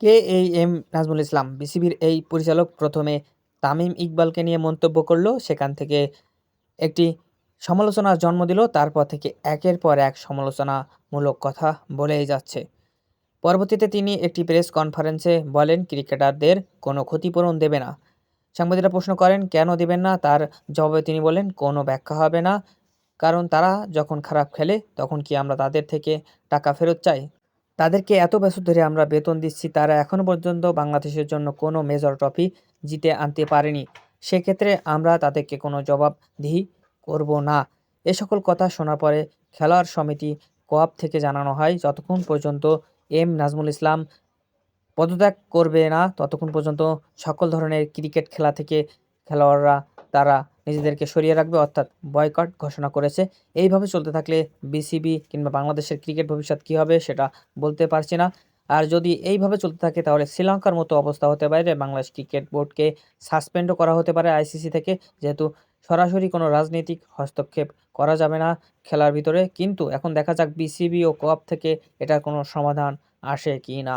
কে এই এম নাজমুল ইসলাম, বিসিবির এই পরিচালক প্রথমে তামিম ইকবালকে নিয়ে মন্তব্য করল। সেখান থেকে একটি সমালোচনার জন্ম দিল, তারপর থেকে একের পর এক সমালোচনামূলক কথা বলেই যাচ্ছে। পরবর্তীতে তিনি একটি প্রেস কনফারেন্সে বলেন, ক্রিকেটারদের কোনো ক্ষতিপূরণ দেবে না। সাংবাদিকরা প্রশ্ন করেন, কেন দেবেন না? তার জবাবে তিনি বলেন, কোনো ব্যাখ্যা হবে না। কারণ তারা যখন খারাপ খেলে, তখন কি আমরা তাদের থেকে টাকা ফেরত চাই? তাদেরকে এত বছর ধরে আমরা বেতন দিচ্ছি, তারা এখনও পর্যন্ত বাংলাদেশের জন্য কোনো মেজর ট্রফি জিতে আনতে পারেনি। সেক্ষেত্রে আমরা তাদেরকে কোনো জবাবদিহি করব না। এ সকল কথা শোনার পরে খেলোয়াড় সমিতি কোয়াপ থেকে জানানো হয়, যতক্ষণ পর্যন্ত এম নাজমুল ইসলাম পদত্যাগ করবে না, ততক্ষণ পর্যন্ত সকল ধরনের ক্রিকেট খেলা থেকে খেলোয়াড়রা তারা নিজেদেরকে সরিয়ে রাখবে, অর্থাৎ বয়কট ঘোষণা করেছে। এইভাবে চলতে থাকলে বিসিবি কিংবা বাংলাদেশের ক্রিকেট ভবিষ্যৎ কী হবে সেটা বলতে পারছি না। আর যদি এইভাবে চলতে থাকে, তাহলে শ্রীলঙ্কার মতো অবস্থা হতে পারে, বাংলাদেশ ক্রিকেট বোর্ডকে সাসপেন্ডও করা হতে পারে আইসিসি থেকে, যেহেতু সরাসরি কোনো রাজনৈতিক হস্তক্ষেপ করা যাবে না খেলার ভিতরে। কিন্তু এখন দেখা যাক বিসিবি ও কপ থেকে এটার কোনো সমাধান আসে কি না।